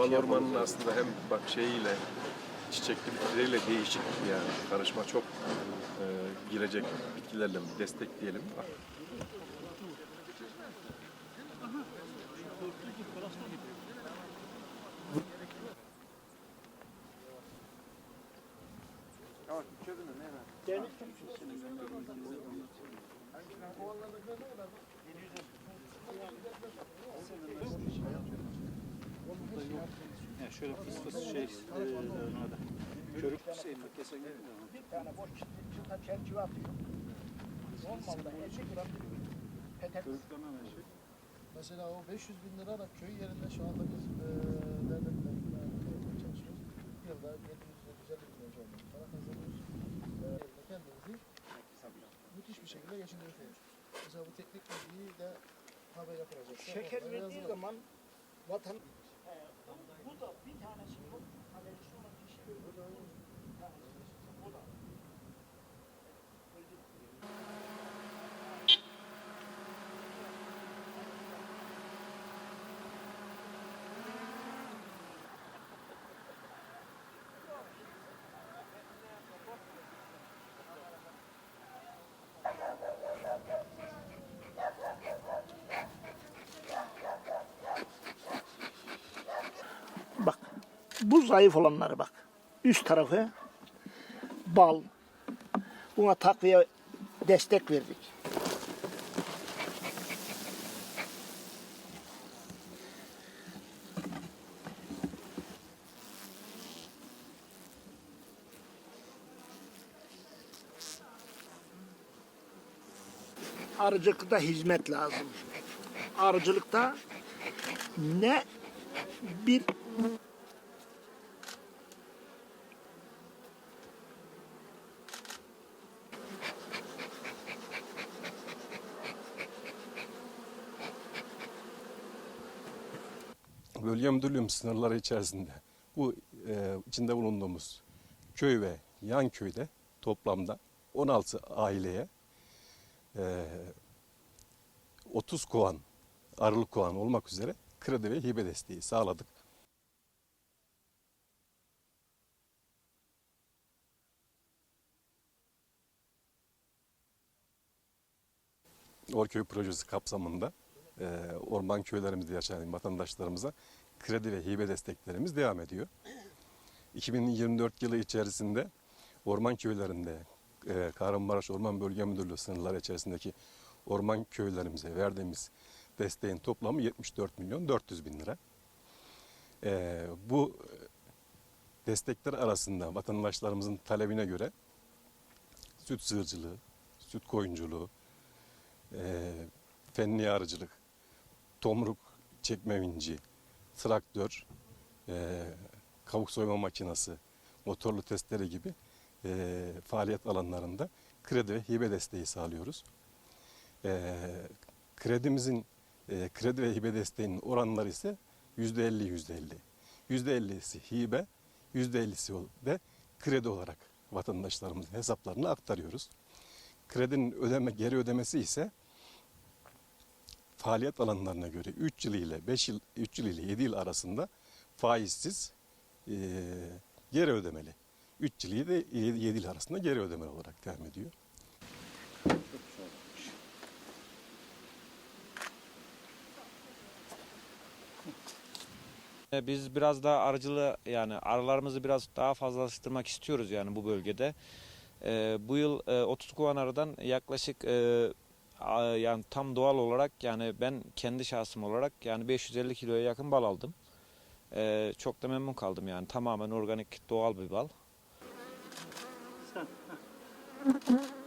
Bal ormanının aslında hem bak şeyiyle çiçekli bitkileriyle değişik yani. Karışma çok e, girecek bitkilerle destekleyelim. Yani şöyle fıs fıs şey, e, orada. Körük Hüseyin bak kesen mu? Bir tane boş çıta çerçeve atıyor. Olmalı da 50 gram petek. Körükleme hemen şey. Mesela o 500 bin lira da köy yerinde şu anda biz e, devletle e, çalışıyoruz. Yılda 750 milyon civarında para kazanıyoruz. E, kendimizi müthiş bir şekilde geçindiriyoruz. Mesela bu teknik bilgiyi de haber yapılacak. Şeker verdiği zaman vatan bu da bir tanesi yok. Bu zayıf olanları bak. Üst tarafı bal. Buna takviye destek verdik. Arıcılıkta hizmet lazım. Arıcılıkta ne bir Bölge müdürlüğüm sınırları içerisinde bu e, içinde bulunduğumuz köy ve yan köyde toplamda 16 aileye e, 30 kovan, arılık kovan olmak üzere kredi ve hibe desteği sağladık. Orköy projesi kapsamında e, orman köylerimizde yaşayan vatandaşlarımıza kredi ve hibe desteklerimiz devam ediyor. 2024 yılı içerisinde orman köylerinde e, Kahramanmaraş Orman Bölge Müdürlüğü sınırları içerisindeki orman köylerimize verdiğimiz desteğin toplamı 74 milyon 400 bin lira. E, bu destekler arasında vatandaşlarımızın talebine göre süt sığırcılığı, süt koyunculuğu, e, fenli arıcılık, tomruk çekme vinci, traktör, e, kavuk soyma makinesi, motorlu testere gibi e, faaliyet alanlarında kredi ve hibe desteği sağlıyoruz. E, kredimizin, e, kredi ve hibe desteğinin oranları ise yüzde elli yüzde elli. Yüzde ellisi hibe, yüzde ellisi de kredi olarak vatandaşlarımızın hesaplarına aktarıyoruz. Kredinin ödeme, geri ödemesi ise faaliyet alanlarına göre 3 yıl ile 5 yıl 3 yıl ile 7 yıl arasında faizsiz e, geri ödemeli. 3 yıl ile 7 yıl arasında geri ödemeli olarak devam ediyor. E, Biz biraz daha arıcılığı yani arılarımızı biraz daha fazlalaştırmak istiyoruz yani bu bölgede. E, bu yıl e, 30 kovan arıdan yaklaşık e, yani tam doğal olarak yani ben kendi şahsım olarak yani 550 kiloya yakın bal aldım. E, çok da memnun kaldım yani tamamen organik doğal bir bal. Sen.